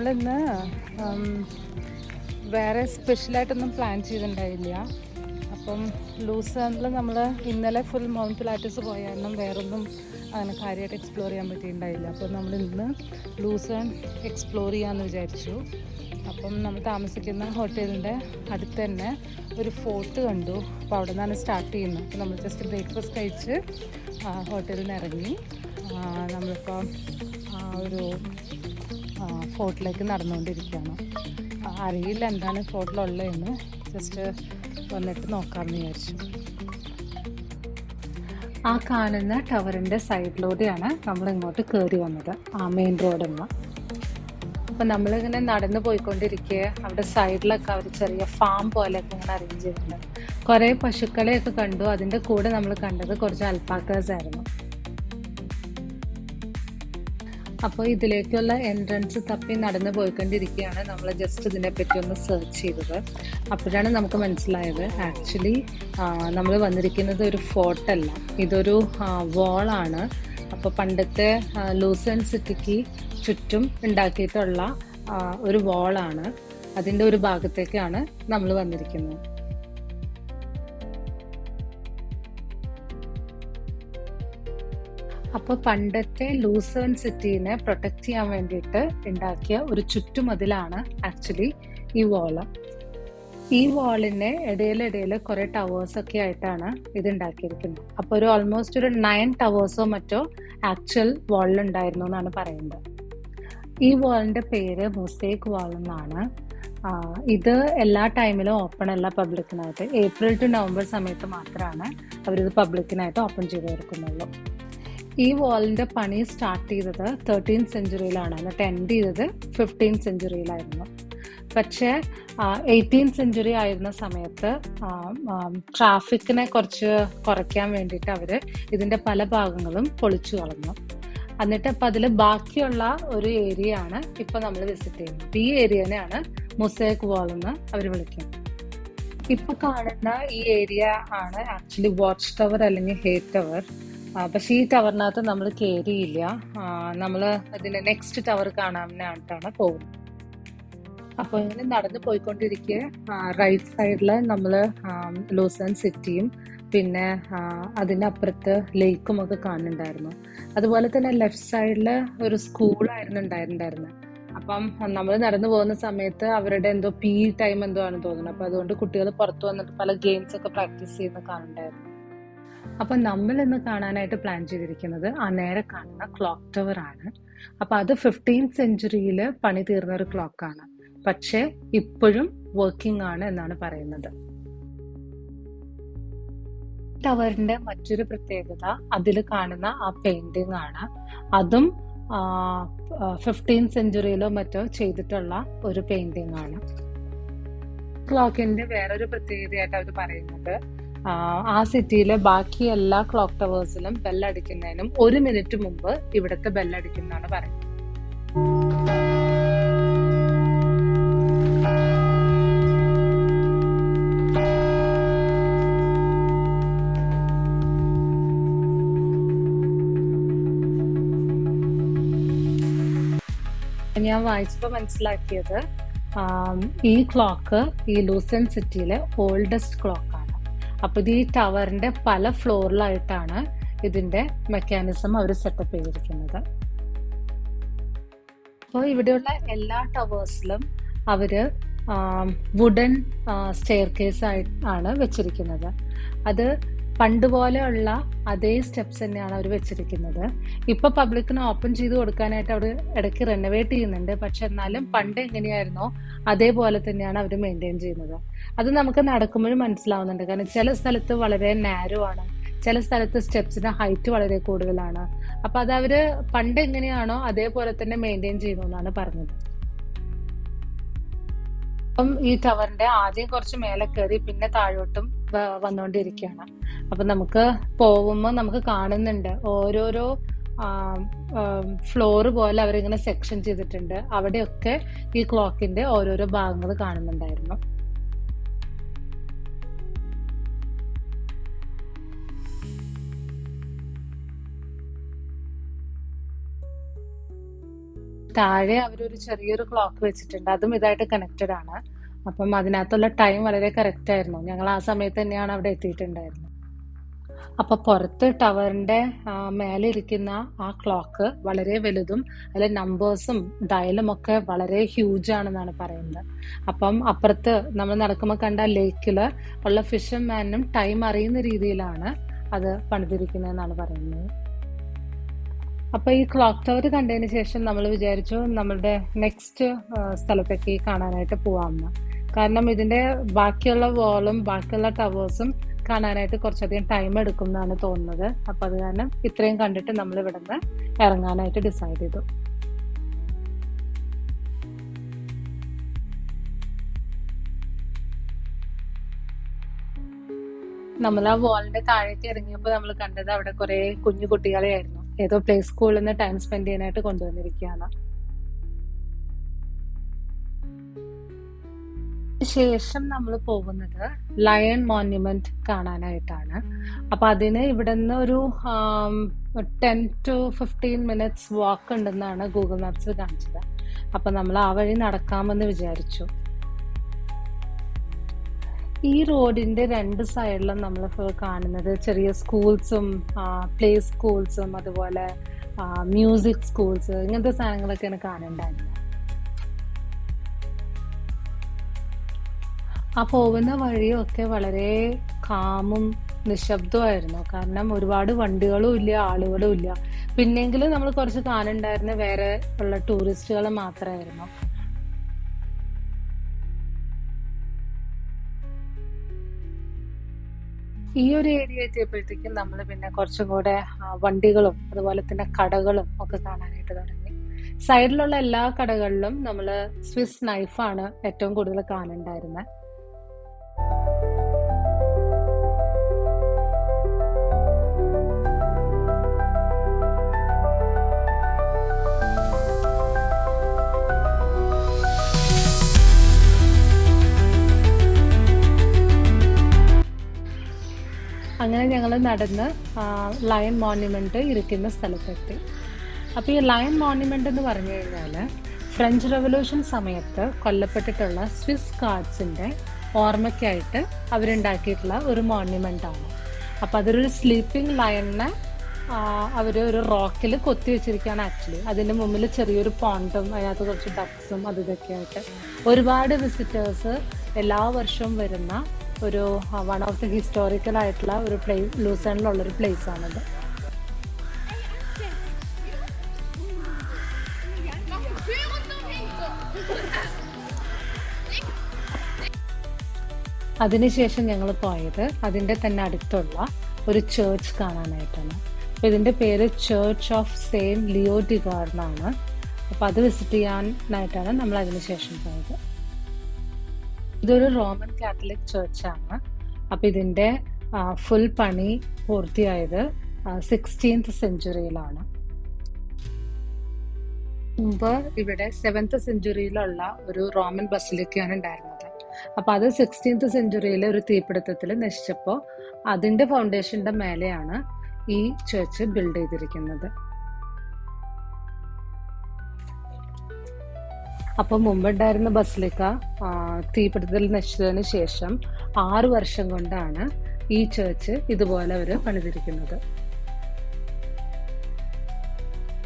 നമ്മളിന്ന് വേറെ സ്പെഷ്യലായിട്ടൊന്നും പ്ലാൻ ചെയ്തിട്ടുണ്ടായില്ല. അപ്പം ലൂസാനിൽ നമ്മൾ ഇന്നലെ ഫുൾ മൗണ്ട് പിലാറ്റസ് പോയ കാരണം വേറൊന്നും അങ്ങനെ കാര്യമായിട്ട് എക്സ്പ്ലോർ ചെയ്യാൻ പറ്റിയിട്ടുണ്ടായില്ല. അപ്പം നമ്മൾ ഇന്ന് ലൂസൺ എക്സ്പ്ലോർ ചെയ്യാമെന്ന് വിചാരിച്ചു. അപ്പം നമ്മൾ താമസിക്കുന്ന ഹോട്ടലിന്റെ അടുത്ത് തന്നെ ഒരു ഫോർട്ട് കണ്ടു. അപ്പോൾ അവിടെ നിന്നാണ് സ്റ്റാർട്ട് ചെയ്യുന്നത്. അപ്പോൾ നമ്മൾ ജസ്റ്റ് ബ്രേക്ക്ഫാസ്റ്റ് കഴിച്ച് ഹോട്ടലിൽ നിന്ന് ഇറങ്ങി. നമ്മളിപ്പോൾ ഒരു ഫോർട്ടിലേക്ക് നടന്നുകൊണ്ടിരിക്കുകയാണ്. അറിയില്ല എന്താണ് ഫോർട്ടിലുള്ളതെന്ന്. ജസ്റ്റ് വന്നിട്ട് നോക്കാമെന്ന് വിചാരിച്ചു. ആ കാണുന്ന ടവറിന്റെ സൈഡിലൂടെയാണ് നമ്മൾ ഇങ്ങോട്ട് കയറി വന്നത്. ആ മെയിൻ റോഡെന്ന്. അപ്പം നമ്മളിങ്ങനെ നടന്നു പോയിക്കൊണ്ടിരിക്കുക അവിടെ സൈഡിലൊക്കെ അവർ ചെറിയ ഫാം പോലെയൊക്കെ ഇങ്ങനെ അറേഞ്ച് ചെയ്തിട്ടുണ്ട്. കുറേ പശുക്കളെയൊക്കെ കണ്ടു. അതിന്റെ കൂടെ നമ്മൾ കണ്ടത് കുറച്ച് അൽപ്പാക്കേഴ്സ് ആയിരുന്നു അപ്പോൾ ഇതിലേക്കുള്ള എൻട്രൻസ് തപ്പി നടന്നു പോയിക്കൊണ്ടിരിക്കുകയാണ്. നമ്മൾ ജസ്റ്റ് ഇതിനെപ്പറ്റി ഒന്ന് സെർച്ച് ചെയ്തത്. അപ്പോഴാണ് നമുക്ക് മനസ്സിലായത്. ആക്ച്വലി നമ്മൾ വന്നിരിക്കുന്നത് ഒരു ഫോർട്ടല്ല ഇതൊരു വാളാണ് അപ്പോൾ പണ്ടത്തെ ലൂസൺ സിറ്റിക്ക് ചുറ്റും ഉണ്ടാക്കിയിട്ടുള്ള ഒരു വാളാണ് അതിന്റെ ഒരു ഭാഗത്തേക്കാണ് നമ്മൾ വന്നിരിക്കുന്നത്. അപ്പോൾ പണ്ടത്തെ ലൂസേൺ സിറ്റീനെ പ്രൊട്ടക്ട് ചെയ്യാൻ വേണ്ടിയിട്ട് ഉണ്ടാക്കിയ ഒരു ചുറ്റുമതിലാണ് ആക്ച്വലി ഈ വാൾ ഈ വാളിന്റെ ഇടയിലിടയിൽ കുറേ ടവേഴ്സ് ഒക്കെ ആയിട്ടാണ് ഇത് ഉണ്ടാക്കിയിരിക്കുന്നത്. അപ്പോൾ ഒരു ഓൾമോസ്റ്റ് ഒരു നയൻ ടവേഴ്സോ മറ്റോ ആക്ച്വൽ വാളിലുണ്ടായിരുന്നു എന്നാണ് പറയുന്നത്. ഈ വാളിന്റെ പേര് മൊസേക്ക് വാൾ എന്നാണ്. ഇത് എല്ലാ ടൈമിലും ഓപ്പൺ അല്ല പബ്ലിക്കിനായിട്ട് ഏപ്രിൽ ടു നവംബർ സമയത്ത് മാത്രമാണ് അവരിത് പബ്ലിക്കിനായിട്ട് ഓപ്പൺ ചെയ്തു കൊടുക്കുന്നുള്ളൂ ഈ വാളിന്റെ പണി സ്റ്റാർട്ട് ചെയ്തത് തേർട്ടീൻ സെഞ്ചുറിയിലാണ് എന്നിട്ട് എൻഡ് ചെയ്തത് ഫിഫ്റ്റീൻ സെഞ്ചുറിയിലായിരുന്നു പക്ഷേ എയ്റ്റീൻ സെഞ്ചുറി ആയിരുന്ന സമയത്ത് ട്രാഫിക്കിനെ കുറച്ച് കുറയ്ക്കാൻ വേണ്ടിയിട്ട് അവർ ഇതിന്റെ പല ഭാഗങ്ങളും പൊളിച്ചു കളഞ്ഞു. എന്നിട്ട് അപ്പം അതിൽ ബാക്കിയുള്ള ഒരു ഏരിയ ആണ് ഇപ്പൊ നമ്മൾ വിസിറ്റ് ചെയ്യുന്നത്. ഈ ഏരിയനെയാണ് മൊസൈക്ക് വാൾ എന്ന് അവർ വിളിക്കുന്നത്. ഇപ്പൊ കാണുന്ന ഈ ഏരിയ ആണ് ആക്ച്വലി വാച്ച് ടവർ അല്ലെങ്കിൽ ഹേറ്റ് ടവർ പക്ഷെ ഈ ടവറിനകത്ത് നമ്മൾ കയറിയില്ല നമ്മൾ ഇതിന്റെ നെക്സ്റ്റ് ടവർ കാണാനായിട്ടാണ് പോകുന്നത്. അപ്പൊ ഇങ്ങനെ നടന്നു പോയിക്കൊണ്ടിരിക്കെ റൈറ്റ് സൈഡിൽ നമ്മൾ ലൂസൺ സിറ്റിയും പിന്നെ അതിനപ്പുറത്ത് ലേക്കും ഒക്കെ കാണുന്നുണ്ടായിരുന്നു. അതുപോലെ തന്നെ ലെഫ്റ്റ് സൈഡിൽ ഒരു സ്കൂളായിരുന്നു ഉണ്ടായിരുന്നുണ്ടായിരുന്നത് അപ്പം നമ്മൾ നടന്നു പോകുന്ന സമയത്ത് അവരുടെ എന്തോ പി ടൈം എന്തോ ആണ് തോന്നുന്നത് അപ്പൊ അതുകൊണ്ട് കുട്ടികൾ പുറത്തു വന്നിട്ട് പല ഗെയിംസ് ഒക്കെ പ്രാക്ടീസ് ചെയ്യുന്ന കാണുന്നുണ്ടായിരുന്നു. അപ്പൊ നമ്മൾ ഇന്ന് കാണാനായിട്ട് പ്ലാൻ ചെയ്തിരിക്കുന്നത് ആ നേരെ കാണുന്ന ക്ലോക്ക് ടവർ ആണ്. അപ്പൊ അത് ഫിഫ്റ്റീൻ സെഞ്ചുറിയിൽ പണി തീർന്ന ഒരു ക്ലോക്ക് ആണ്. പക്ഷേ ഇപ്പോഴും വർക്കിംഗ് ആണ് എന്നാണ് പറയുന്നത്. ടവറിന്റെ മറ്റൊരു പ്രത്യേകത അതിൽ കാണുന്ന ആ പെയിന്റിംഗ് ആണ്. അതും ഫിഫ്റ്റീൻ സെഞ്ചുറിയിലോ മറ്റോ ചെയ്തിട്ടുള്ള ഒരു പെയിന്റിംഗ് ആണ്. ക്ലോക്കിന്റെ വേറൊരു പ്രത്യേകതയായിട്ട് അവർ പറയുന്നത് ആ, സിറ്റിയിലെ ബാക്കി എല്ലാ ക്ലോക്ക് ടവേഴ്സിലും ബെല്ലടിക്കുന്നതിനും ഒരു മിനിറ്റ് മുമ്പ് ഇവിടുത്തെ ബെല്ലടിക്കുന്നതാണ് പറയുന്നത്. ഞാൻ വായിച്ചപ്പോൾ മനസ്സിലാക്കിയത് ഈ ക്ലോക്ക് ഈ ലൂസൻ സിറ്റിയിലെ ഓൾഡസ്റ്റ് ക്ലോക്ക് ആണ് അപ്പൊ ഇത് ഈ ടവറിന്റെ പല ഫ്ലോറിലായിട്ടാണ് ഇതിന്റെ മെക്കാനിസം അവർ സെറ്റപ്പ് ചെയ്തിരിക്കുന്നത്. അപ്പോൾ ഇവിടെയുള്ള എല്ലാ ടവേഴ്സിലും അവർ വുഡൻ സ്റ്റെയർ കേസ് ആണ് വെച്ചിരിക്കുന്നത്. അത് പണ്ട് പോലെയുള്ള അതേ സ്റ്റെപ്സ് തന്നെയാണ് അവർ വെച്ചിരിക്കുന്നത്. ഇപ്പൊ പബ്ലിക്കിന് ഓപ്പൺ ചെയ്ത് കൊടുക്കാനായിട്ട് അവർ ഇടയ്ക്ക് റെനോവേറ്റ് ചെയ്യുന്നുണ്ട്. പക്ഷെ എന്നാലും പണ്ട് എങ്ങനെയായിരുന്നോ അതേപോലെ തന്നെയാണ് അവർ മെയിന്റെയിൻ ചെയ്യുന്നത്. അത് നമുക്ക് നടക്കുമ്പോഴും മനസ്സിലാവുന്നുണ്ട്. കാരണം ചില സ്ഥലത്ത് വളരെ നാരോ ആണ്. ചില സ്ഥലത്ത് സ്റ്റെപ്സിന്റെ ഹൈറ്റ് വളരെ കൂടുതലാണ്. അപ്പൊ അത് അവർ പണ്ട് എങ്ങനെയാണോ അതേപോലെ തന്നെ മെയിന്റെയിൻ ചെയ്യുന്നു എന്നാണ് പറഞ്ഞത്. അപ്പം ഈ ടവറിന്റെ ആദ്യം കുറച്ച് മേലെ കയറി പിന്നെ താഴോട്ടും വന്നുകൊണ്ടിരിക്കുകയാണ് അപ്പൊ നമുക്ക് പോകുമ്പോൾ നമുക്ക് കാണുന്നുണ്ട്. ഓരോരോ ഫ്ലോർ പോലെ അവരിങ്ങനെ സെക്ഷൻ ചെയ്തിട്ടുണ്ട്. അവിടെയൊക്കെ ഈ ക്ലോക്കിന്റെ ഓരോരോ ഭാഗങ്ങൾ കാണുന്നുണ്ടായിരുന്നു. താഴെ അവരൊരു ചെറിയൊരു ക്ലോക്ക് വെച്ചിട്ടുണ്ട്. അതും ഇതായിട്ട് കണക്റ്റഡ് ആണ്. അപ്പം അതിനകത്തുള്ള ടൈം വളരെ കറക്റ്റ് ആയിരുന്നു. ഞങ്ങൾ ആ സമയത്ത് തന്നെയാണ് അവിടെ എത്തിയിട്ടുണ്ടായിരുന്നത്. അപ്പൊ പുറത്ത് ടവറിന്റെ മേലെ ഇരിക്കുന്ന ആ ക്ലോക്ക് വളരെ വലുതും അതിലെ നമ്പേഴ്സും ഡയലും ഒക്കെ വളരെ ഹ്യൂജ് ആണെന്നാണ് പറയുന്നത്. അപ്പം അപ്പുറത്ത് നമ്മൾ നടക്കുമ്പോൾ കണ്ട ലേക്കിൽ ഉള്ള ഫിഷർമാനും ടൈം അറിയുന്ന രീതിയിലാണ് അത് പണിതിരിക്കുന്നതെന്നാണ് പറയുന്നത്. അപ്പൊ ഈ ക്ലോക്ക് ടവർ കണ്ടതിന് ശേഷം നമ്മൾ വിചാരിച്ചു നമ്മളുടെ നെക്സ്റ്റ് സ്ഥലത്തേക്ക് കാണാനായിട്ട് പോവാമെന്ന്. കാരണം ഇതിന്റെ ബാക്കിയുള്ള വാളും ബാക്കിയുള്ള ടവേഴ്സും കാണാനായിട്ട് കുറച്ചധികം ടൈം എടുക്കും എന്നാണ് തോന്നുന്നത്. അപ്പൊ അത് കാരണം ഇത്രയും കണ്ടിട്ട് നമ്മൾ ഇവിടുന്ന് ഇറങ്ങാനായിട്ട് ഡിസൈഡ് ചെയ്തു. നമ്മൾ ആ വാളിന്റെ താഴേക്ക് ഇറങ്ങിയപ്പോൾ നമ്മൾ കണ്ടത് അവിടെ കുറെ കുഞ്ഞു കുട്ടികളെ ആയിരുന്നു ഏതോ പ്ലേ സ്കൂളിൽ നിന്ന് ടൈം സ്പെൻഡ് ചെയ്യാനായിട്ട് കൊണ്ടുവന്നിരിക്കുകയാണ്. ശേഷം നമ്മൾ പോകുന്നത് ലയൺ മോന്യുമെന്റ് കാണാനായിട്ടാണ്. അപ്പൊ അതിന് ഇവിടെ നിന്ന് ഒരു ten to fifteen minutes walk ഉണ്ടെന്നാണ് ഗൂഗിൾ മാപ്സ് കാണിച്ചത്. അപ്പൊ നമ്മൾ ആ വഴി നടക്കാമെന്ന് വിചാരിച്ചു. ഈ റോഡിന്റെ രണ്ട് സൈഡിലും നമ്മൾ കാണുന്നത് ചെറിയ സ്കൂൾസും പ്ലേ സ്കൂൾസും അതുപോലെ മ്യൂസിക് സ്കൂൾസ് ഇങ്ങനത്തെ സാധനങ്ങളൊക്കെയാണ് കാണുന്നുണ്ടായിരുന്നത് ആ പോകുന്ന വഴിയൊക്കെ വളരെ കാമും നിശബ്ദമായിരുന്നു കാരണം ഒരുപാട് വണ്ടികളും ഇല്ല ആളുകളും ഇല്ല. പിന്നെങ്കിലും നമ്മൾ കുറച്ച് കാണുണ്ടായിരുന്ന വേറെ ഉള്ള ടൂറിസ്റ്റുകൾ മാത്രമായിരുന്നു. ഈ ഒരു ഏരിയ എത്തിയപ്പോഴത്തേക്കും നമ്മൾ പിന്നെ കുറച്ചും കൂടെ വണ്ടികളും അതുപോലെ തന്നെ കടകളും ഒക്കെ കാണാനായിട്ട് തുടങ്ങി. സൈഡിലുള്ള എല്ലാ കടകളിലും നമ്മൾ സ്വിസ് നൈഫാണ് ഏറ്റവും കൂടുതൽ കാണുന്നുണ്ടായിരുന്നത് ഞങ്ങൾ നടന്ന് ലയൺ മോണ്യുമെന്റ് ഇരിക്കുന്ന സ്ഥലത്തെത്തി. അപ്പോൾ ഈ ലയൺ മോണ്യുമെന്റ് എന്ന് പറഞ്ഞു കഴിഞ്ഞാൽ ഫ്രഞ്ച് റെവല്യൂഷൻ സമയത്ത് കൊല്ലപ്പെട്ടിട്ടുള്ള സ്വിസ് കാർഡ്സിന്റെ ഓർമ്മയ്ക്കായിട്ട് അവരുണ്ടാക്കിയിട്ടുള്ള ഒരു മോണ്യുമെന്റ് ആണ്. അപ്പോൾ അതൊരു സ്ലീപ്പിംഗ് ലയണിനെ അവർ ഒരു റോക്കിൽ കൊത്തി വെച്ചിരിക്കുകയാണ് ആക്ച്വലി അതിന്റെ മുമ്പിൽ ചെറിയൊരു പോണ്ടും അതിനകത്ത് കുറച്ച് ഡക്സും അത് ഇതൊക്കെയായിട്ട് ഒരുപാട് വിസിറ്റേഴ്സ് എല്ലാ വർഷവും വരുന്ന ഒരു വൺ ഓഫ് ദി ഹിസ്റ്റോറിക്കൽ ആയിട്ടുള്ള ഒരു പ്ലേസ് ലൂസണിലുള്ള ഒരു പ്ലേസ് ആണത്. അതിനുശേഷം ഞങ്ങൾ പോയത് അതിന്റെ തന്നെ അടുത്തുള്ള ഒരു ചേർച്ച് കാണാനായിട്ടാണ്. അപ്പോൾ ഇതിന്റെ പേര് church of saint Leodegar ആണ് അപ്പോൾ അത് വിസിറ്റ് ചെയ്യാനായിട്ടാണ് നമ്മൾ അതിനുശേഷം പോയത്. ഇതൊരു റോമൻ കാത്തലിക് ചേർച്ചാണ് അപ്പൊ ഇതിന്റെ ഫുൾ പണി പൂർത്തിയായത് സിക്സ്റ്റീൻത് സെഞ്ചുറിയിലാണ് മുമ്പ് ഇവിടെ സെവൻത് സെഞ്ചുറിയിലുള്ള ഒരു റോമൻ ബസിലിക്കയാണ് ഉണ്ടായിരുന്നത്. അപ്പൊ അത് സിക്സ്റ്റീൻത് സെഞ്ചുറിയിലെ ഒരു തീപിടുത്തത്തിൽ നശിച്ചപ്പോൾ അതിന്റെ ഫൗണ്ടേഷന്റെ മേലെയാണ് ഈ ചേർച്ച് ബിൽഡ് ചെയ്തിരിക്കുന്നത്. അപ്പൊ മുമ്പുണ്ടായിരുന്ന ആ, തീപിടുത്തത്തിൽ നശിച്ചതിന് ശേഷം ആറു വർഷം കൊണ്ടാണ് ഈ ചേർച്ച് ഇതുപോലെ അവർ പണിതിരിക്കുന്നത്.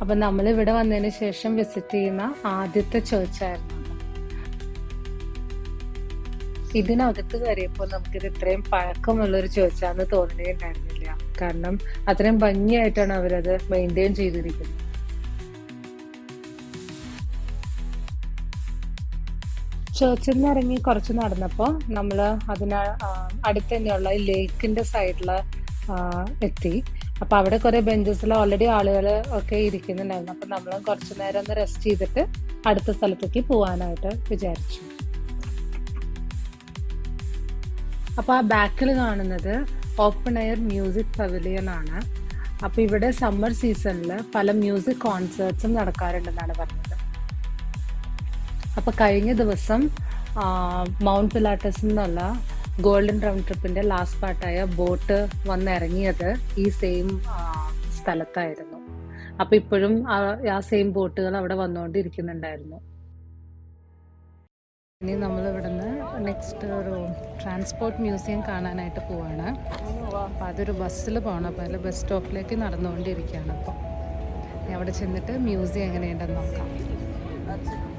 അപ്പൊ നമ്മൾ ഇവിടെ വന്നതിന് ശേഷം വിസിറ്റ് ചെയ്യുന്ന ആദ്യത്തെ ചേർച്ചായിരുന്നു ഇതിനകത്ത് കയറിയപ്പോൾ നമുക്കിത് ഇത്രയും പഴക്കമുള്ള ഒരു ചേർച്ചാന്ന് തോന്നണേ ഉണ്ടായിരുന്നില്ല കാരണം അത്രയും ഭംഗിയായിട്ടാണ് അവരത് മെയിന്റെയിൻ ചെയ്തിരിക്കുന്നത്. ചേർച്ചിൽ നിന്ന് ഇറങ്ങി കുറച്ച് നടന്നപ്പോൾ നമ്മൾ അതിന് അടുത്ത് തന്നെയുള്ള ഈ ലേക്കിന്റെ സൈഡിൽ എത്തി. അപ്പൊ അവിടെ കുറെ ബെഞ്ചസിൽ ഓൾറെഡി ആളുകൾ ഒക്കെ ഇരിക്കുന്നുണ്ടായിരുന്നു. അപ്പൊ നമ്മൾ കുറച്ച് നേരം ഒന്ന് റെസ്റ്റ് ചെയ്തിട്ട് അടുത്ത സ്ഥലത്തേക്ക് പോകാനായിട്ട് വിചാരിച്ചു. അപ്പൊ ആ ബാക്കിൽ കാണുന്നത് ഓപ്പൺ എയർ മ്യൂസിക് പവലിയൻ ആണ്. അപ്പൊ ഇവിടെ സമ്മർ സീസണിൽ പല മ്യൂസിക് കോൺസേർട്സും നടക്കാറുണ്ടെന്നാണ് പറഞ്ഞത്. അപ്പൊ കഴിഞ്ഞ ദിവസം മൗണ്ട് പിലാട്ടസ് എന്നുള്ള ഗോൾഡൻ റൗണ്ട് ട്രിപ്പിന്റെ ലാസ്റ്റ് പാർട്ടായ ബോട്ട് വന്നിറങ്ങിയത് ഈ സെയിം സ്ഥലത്തായിരുന്നു. അപ്പൊ ഇപ്പോഴും ആ- സെയിം ബോട്ടുകൾ അവിടെ വന്നുകൊണ്ടിരിക്കുന്നുണ്ടായിരുന്നു. ഇനി നമ്മൾ ഇവിടുന്ന് നെക്സ്റ്റ് ഒരു ട്രാൻസ്പോർട്ട് മ്യൂസിയം കാണാനായിട്ട് പോവാണ്. അപ്പോൾ അതൊരു ബസ്സിൽ പോകണം അപ്പോൾ അതിൽ ബസ് സ്റ്റോപ്പിലേക്ക് നടന്നുകൊണ്ടിരിക്കുകയാണ്. അപ്പോൾ അവിടെ ചെന്നിട്ട് മ്യൂസിയം എങ്ങനെയുണ്ടെന്ന് നോക്കാം.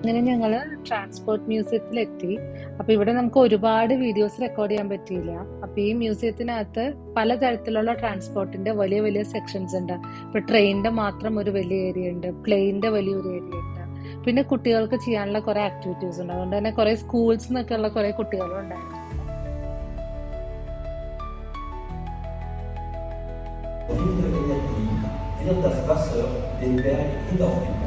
അങ്ങനെ ഞങ്ങൾ ട്രാൻസ്പോർട്ട് മ്യൂസിയത്തിലെത്തി അപ്പൊ ഇവിടെ നമുക്ക് ഒരുപാട് വീഡിയോസ് റെക്കോർഡ് ചെയ്യാൻ പറ്റിയില്ല. അപ്പൊ ഈ മ്യൂസിയത്തിനകത്ത് പലതരത്തിലുള്ള ട്രാൻസ്പോർട്ടിന്റെ വലിയ വലിയ സെക്ഷൻസ് ഉണ്ട്. ഇപ്പൊ ട്രെയിനിന്റെ മാത്രം ഒരു വലിയ ഏരിയ ഉണ്ട്. പ്ലെയിനിന്റെ വലിയൊരു ഏരിയ ഉണ്ട്. പിന്നെ കുട്ടികൾക്ക് ചെയ്യാനുള്ള കുറെ ആക്ടിവിറ്റീസ് ഉണ്ട്. അതുകൊണ്ട് തന്നെ കുറെ സ്കൂൾസ് നിന്നൊക്കെയുള്ള കുറെ കുട്ടികളും ഉണ്ടായിരുന്നു. Wird das Wasser den Berg hinaufgebracht.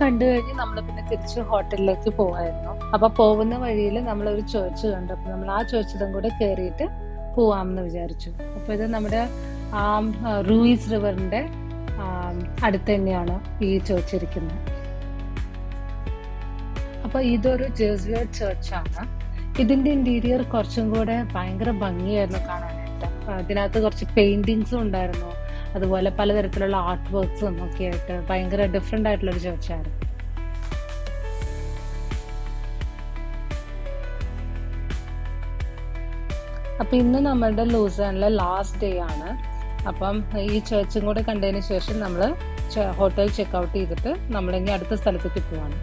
കണ്ടു കഴിഞ്ഞ് നമ്മൾ പിന്നെ തിരിച്ച് ഹോട്ടലിലേക്ക് പോവായിരുന്നു. അപ്പൊ പോകുന്ന വഴിയിൽ നമ്മൾ ഒരു ചേർച്ച് കണ്ടു. അപ്പൊ നമ്മൾ ആ ചേർച്ചിലും കൂടെ കയറിയിട്ട് പോവാമെന്ന് വിചാരിച്ചു. അപ്പൊ ഇത് നമ്മുടെ ആ റൂയിസ് റിവറിന്റെ അടുത്ത് തന്നെയാണ് ഈ ചേർച്ച് ഇരിക്കുന്നത്. അപ്പൊ ഇതൊരു ജേഴ്സിയർ ചേർച്ചാണ് ഇതിന്റെ ഇന്റീരിയർ കുറച്ചും കൂടെ ഭയങ്കര ഭംഗിയായിരുന്നു കാണാനായിട്ട്. അതിനകത്ത് കുറച്ച് പെയിന്റിങ്സും ഉണ്ടായിരുന്നു. അതുപോലെ പലതരത്തിലുള്ള ആർട്ട് വർക്ക്സും ഒക്കെ ആയിട്ട് ഭയങ്കര ഡിഫറെന്റ് ആയിട്ടുള്ള ഒരു ചേർച്ചായിരുന്നു അപ്പൊ ഇന്ന് നമ്മളുടെ ലൂസാനിലെ ലാസ്റ്റ് ഡേ ആണ്. അപ്പം ഈ ചേർച്ചും കൂടെ കണ്ടതിന് ശേഷം നമ്മൾ ഹോട്ടൽ ചെക്ക് ഔട്ട് ചെയ്തിട്ട് നമ്മൾ ഇനി അടുത്ത സ്ഥലത്തേക്ക് പോവാണ്.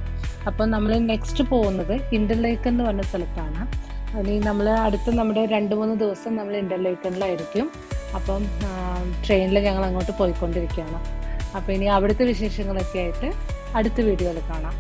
അപ്പം നമ്മൾ നെക്സ്റ്റ് പോകുന്നത് ഇന്റർലേക്ക് എന്ന് പറഞ്ഞ സ്ഥലത്താണ്. ഇനി നമ്മൾ അടുത്ത നമ്മുടെ രണ്ട് മൂന്ന് ദിവസം നമ്മൾ ഇന്റർലേക്കണിലായിരിക്കും അപ്പം ട്രെയിനിൽ ഞങ്ങൾ അങ്ങോട്ട് പോയിക്കൊണ്ടിരിക്കുകയാണ്. അപ്പോൾ ഇനി അവിടുത്തെ വിശേഷങ്ങളൊക്കെ ആയിട്ട് അടുത്ത വീഡിയോയിൽ കാണാം.